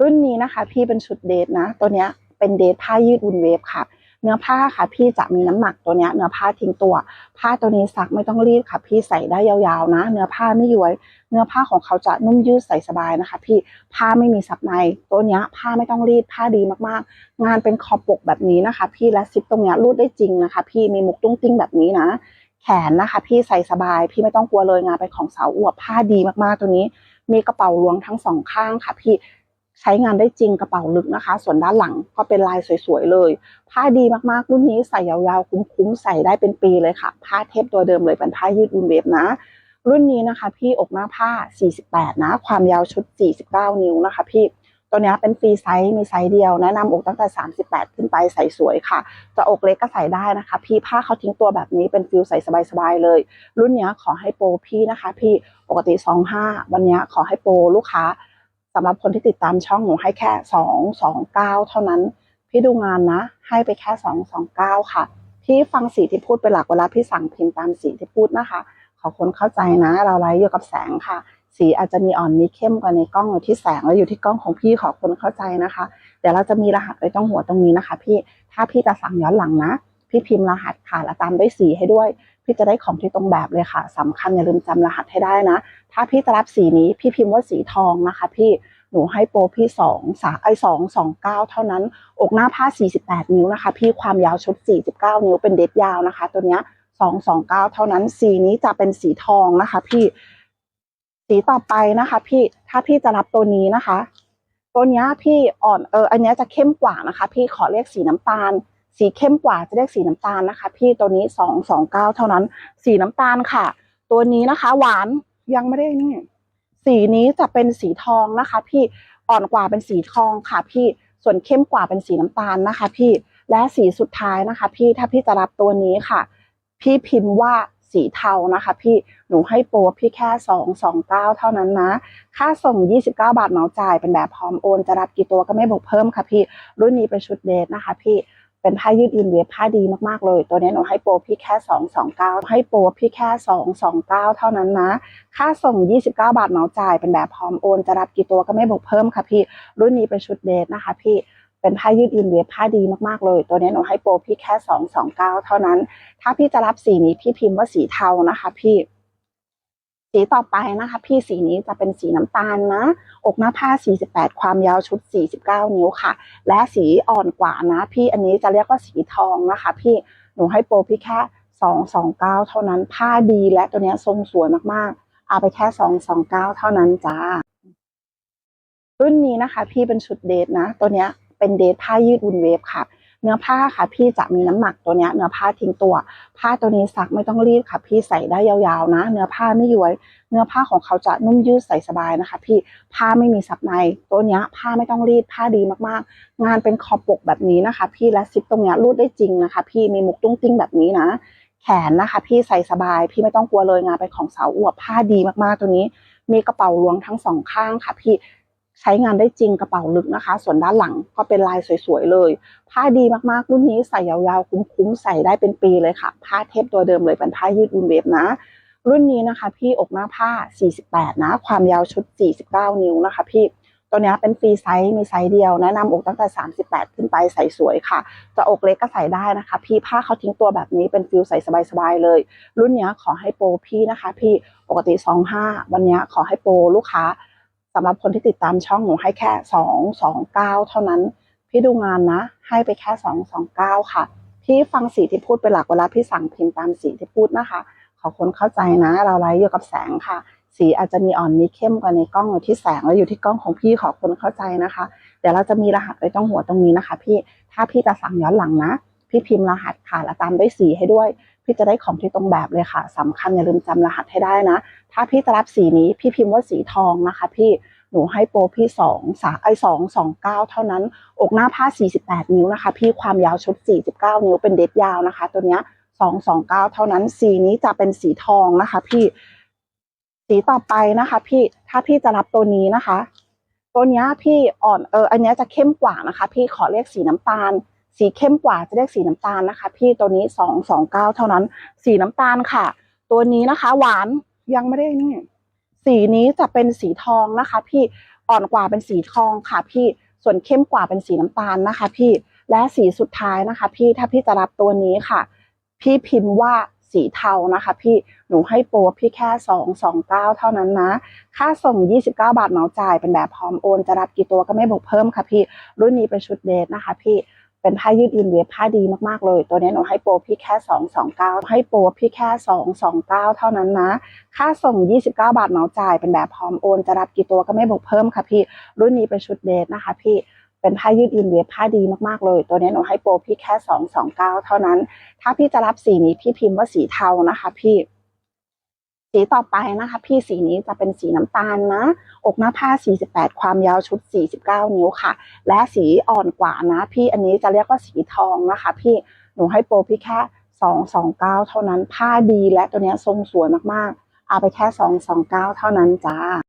รุ่นนี้นะคะ พี่เป็นชุดเดทนะ ตัวเนี้ยเป็นเดทผ้ายืดอุ่นเวฟค่ะ เนื้อผ้าค่ะ พี่จะมีน้ำหนักตัวเนี้ยเนื้อผ้าทิ้งตัว ผ้าตัวนี้ซักไม่ต้องรีดค่ะ พี่ใส่ได้ยาวๆนะ เนื้อผ้าไม่ย้วย เนื้อผ้าของเขาจะนุ่มยืดใส่สบายนะคะ พี่ผ้าไม่มีซับในตัวเนี้ยผ้าไม่ต้องรีดผ้าดีมากๆ งานเป็นคอปกแบบนี้นะคะ พี่และซิปตรงเนี้ยรูดได้จริงนะคะ พี่มีมุกตุ้งติ้งแบบนี้นะ แขนนะคะ พี่ใส่สบาย พี่ไม่ต้องกลัวเลยงานเป็นของสาวอวบผ้าดีมากๆตัวนี้มีกระเป๋าล้วงทั้งสองข้างค่ะ พี่ ใช้งานได้จริงกระเป๋าลึกนะคะ ส่วนด้านหลังก็เป็นลายสวยๆเลย ผ้าดีมากๆ รุ่นนี้ใส่ยาวๆ คุ้มๆ ใส่ได้เป็นปีเลยค่ะ ผ้าเทปตัวเดิมเลยเป็นผ้ายืดอุ่นเวฟนะ รุ่นนี้นะคะ พี่อกหน้าผ้า 48 นะ ความยาวชุด 49 นิ้วนะคะ พี่ตัวนี้เป็นฟรีไซส์มีไซส์เดียวแนะนำอกตั้งแต่ 38 ขึ้นไปใส่สวยค่ะ จะอกเล็กก็ใส่ได้นะคะ พี่ผ้าเขาทิ้งตัวแบบนี้เป็นฟิลใส่สบายๆเลย รุ่นนี้ขอให้โปรพี่นะคะ พี่ปกติ 25 วันนี้ขอให้โปรลูกค้าำหรับคนที่ติดตามช่องหนูให้แค่229เท่านั้น พี่ดูงานนะ ให้ไปแค่229ค่ะ พี่ฟังสีที่พูดเป็นหลักเวลาพี่สั่งพิมพ์ตามสีที่พูดนะคะ ขอคนเข้าใจนะ เราไลฟ์อยู่กับแสงค่ะ สีอาจจะมีอ่อนมีเข้มกว่าในกล้องอยู่ที่แสงแล้วอยู่ที่กล้องของพี่ขอคนเข้าใจนะคะ เดี๋ยวเราจะมีรหัสไว้ตรงหัวตรงนี้นะคะ พี่ถ้าพี่จะสั่งย้อนหลังนะ พี่พิมพ์รหัสค่ะแล้วตามด้วยสีให้ด้วย พี่จะได้ของที่ตรงแบบเลยค่ะสำคัญอย่าลืมจำรหัสให้ได้นะ ถ้าพี่จะรับสีนี้พี่พิมพ์ว่าสีทองนะคะ พี่หนูให้โปรพี่สองสาไอสองสองเก้าเท่านั้น อกหน้าผ้า48นิ้วนะคะ พี่ความยาวชุด49นิ้วเป็นเด็ดยาวนะคะ ตัวเนี้ย229เก้าเท่านั้น สีนี้จะเป็นสีทองนะคะ พี่สีต่อไปนะคะ พี่ถ้าพี่จะรับตัวนี้นะคะ ตัวเนี้ยพี่อ่อนเอออันเนี้ยจะเข้มกว่านะคะ พี่ขอเรียกสีน้ำตาล สีเข้มกว่าจะเรียกสีน้ำตาลนะคะ พี่ตัวนี้229เก้าเท่านั้น สีน้ำตาลค่ะ ตัวนี้นะคะ หวานยังไม่ได้นี่สีนี้จะเป็นสีทองนะคะ พี่อ่อนกว่าเป็นสีทองค่ะ พี่ส่วนเข้มกว่าเป็นสีน้ำตาลนะคะ พี่และสีสุดท้ายนะคะ พี่ถ้าพี่จะรับตัวนี้ค่ะ พี่พิมพ์ว่าสีเทานะคะ พี่หนูให้โปรพี่แค่สองสองเก้าเท่านั้นนะ ค่าส่ง29บาทเหมาจ่ายเป็นแบบพร้อมโอน จะรับกี่ตัวก็ไม่บวกเพิ่มค่ะพี่ รุ่นนี้เป็นชุดเดทนะคะ พี่ เป็นผ้ายืดอินเวฟผ้าดีมากๆเลย ตัวนี้หนูให้โปรพี่แค่229 ให้โปรพี่แค่ 229 เท่านั้นนะ ค่าส่ง 29 บาทเหมาจ่าย เป็นแบบพร้อมโอน จะรับกี่ตัวก็ไม่บวกเพิ่มค่ะพี่ รุ่นนี้เป็นชุดเดทนะคะพี่เป็นผ้ายืดอินเวฟผ้าดีมากๆเลย ตัวนี้หนูให้โปรพี่แค่ 229 เท่านั้น ถ้าพี่จะรับสีนี้พี่พิมพ์ว่าสีเทานะคะพี่ สีต่อไปนะคะ พี่สีนี้จะเป็นสีน้ำตาลนะ อกหน้าผ้า 48 ความยาวชุด 49 นิ้วค่ะ และสีอ่อนกว่านะ พี่อันนี้จะเรียกว่าสีทองนะคะ พี่หนูให้โปรพี่แค่ 229 เท่านั้นผ้าดีและตัวนี้ทรงสวยมากๆ เอาไปแค่ 229 เท่านั้นจ้ารุ่นนี้นะคะ พี่เป็นชุดเดทนะ ตัวเนี้ยเป็นเดทผ้ายืดอุ่นเวฟค่ะ เนื้อผ้าค่ะพี่จะมีน้ำหนักตัวเนี้ยเนื้อผ้าทิ้งตัว ผ้าตัวนี้ซักไม่ต้องรีดค่ะ พี่ใส่ได้ยาวๆนะ เนื้อผ้าไม่ย้วย เนื้อผ้าของเขาจะนุ่มยืดใส่สบายนะคะ พี่ผ้าไม่มีซับในตัวเนี้ยผ้าไม่ต้องรีดผ้าดีมากๆ งานเป็นคอปกแบบนี้นะคะ พี่และซิปตรงเนี้ยรูดได้จริงนะคะ พี่มีมุกตุ้งติ้งแบบนี้นะ แขนนะคะ พี่ใส่สบาย พี่ไม่ต้องกลัวเลยงานเป็นของสาวอวบผ้าดีมากๆตัวนี้มีกระเป๋าล้วงทั้งสองข้างค่ะ พี่ ใช้งานได้จริงกระเป๋าลึกนะคะ ส่วนด้านหลังก็เป็นลายสวยๆเลย ผ้าดีมากๆ รุ่นนี้ใส่ยาวๆ คุ้มๆ ใส่ได้เป็นปีเลยค่ะ ผ้าเทปตัวเดิมเลยเป็นผ้ายืดอุ่นเวฟนะ รุ่นนี้นะคะ พี่อกหน้าผ้า 48 นะ ความยาวชุด 49 นิ้วนะคะ พี่ตัวนี้เป็นฟรีไซส์มีไซส์เดียวแนะนำอกตั้งแต่ 38 ขึ้นไปใส่สวยค่ะ จะอกเล็กก็ใส่ได้นะคะ พี่ผ้าเขาทิ้งตัวแบบนี้เป็นฟิลใส่สบายๆเลย รุ่นนี้ขอให้โปรพี่นะคะ พี่ปกติ 25 วันนี้ขอให้โปรลูกค้าำหรับคนที่ติดตามช่องหนูให้แค่229เท่านั้น พี่ดูงานนะ ให้ไปแค่229ค่ะ พี่ฟังสีที่พูดเป็นหลักเวลาพี่สั่งพิมพ์ตามสีที่พูดนะคะ ขอคนเข้าใจนะ เราไลฟ์อยู่กับแสงค่ะ สีอาจจะมีอ่อนมีเข้มกว่าในกล้องอยู่ที่แสงแล้วอยู่ที่กล้องของพี่ขอคนเข้าใจนะคะ เดี๋ยวเราจะมีรหัสไว้ตรงหัวตรงนี้นะคะ พี่ถ้าพี่จะสั่งย้อนหลังนะ พี่พิมพ์รหัสค่ะแล้วตามด้วยสีให้ด้วย พี่จะได้ของที่ตรงแบบเลยค่ะสำคัญอย่าลืมจำรหัสให้ได้นะ ถ้าพี่จะรับสีนี้พี่พิมพ์ว่าสีทองนะคะ พี่หนูให้โปรพี่สองสาไอสองสองเก้าเท่านั้น อกหน้าผ้า48นิ้วนะคะ พี่ความยาวชุด49นิ้วเป็นเด็ดยาวนะคะ ตัวเนี้ย229เก้าเท่านั้น สีนี้จะเป็นสีทองนะคะ พี่สีต่อไปนะคะ พี่ถ้าพี่จะรับตัวนี้นะคะ ตัวเนี้ยพี่อ่อนเอออันเนี้ยจะเข้มกว่านะคะ พี่ขอเรียกสีน้ำตาล สีเข้มกว่าจะเรียกสีน้ำตาลนะคะ พี่ตัวนี้229เก้าเท่านั้น สีน้ำตาลค่ะ ตัวนี้นะคะ หวานยังไม่ได้นี่สีนี้จะเป็นสีทองนะคะ พี่อ่อนกว่าเป็นสีทองค่ะ พี่ส่วนเข้มกว่าเป็นสีน้ำตาลนะคะ พี่และสีสุดท้ายนะคะ พี่ถ้าพี่จะรับตัวนี้ค่ะ พี่พิมพ์ว่าสีเทานะคะ พี่หนูให้โปรพี่แค่สองสองเก้าเท่านั้นนะ ค่าส่ง29บาทเหมาจ่ายเป็นแบบพร้อมโอน จะรับกี่ตัวก็ไม่บวกเพิ่มค่ะพี่ รุ่นนี้เป็นชุดเดทนะคะ พี่ เป็นผ้ายืดอินเวฟผ้าดีมากๆเลย ตัวนี้หนูให้โปรพี่แค่229ให้โปรพี่แค่229เท่านั้นนะ ค่าส่ง29บาทเหมาจ่าย เป็นแบบพร้อมโอน จะรับกี่ตัวก็ไม่บวกเพิ่มค่ะพี่ รุ่นนี้เป็นชุดเดทนะคะพี่เป็นผ้ายืดอินเวฟผ้าดีมากๆเลย ตัวนี้หนูให้โปรพี่แค่229เท่านั้น ถ้าพี่จะรับสีนี้พี่พิมพ์ว่าสีเทานะคะพี่ สีต่อไปนะคะ พี่สีนี้จะเป็นสีน้ำตาลนะ อกหน้าผ้า 48 ความยาวชุด 49 นิ้วค่ะ และสีอ่อนกว่านะ พี่อันนี้จะเรียกว่าสีทองนะคะ พี่หนูให้โปรพี่แค่ 229 เท่านั้นผ้าดีและตัวนี้ทรงสวยมากๆ เอาไปแค่ 229 เท่านั้นจ้า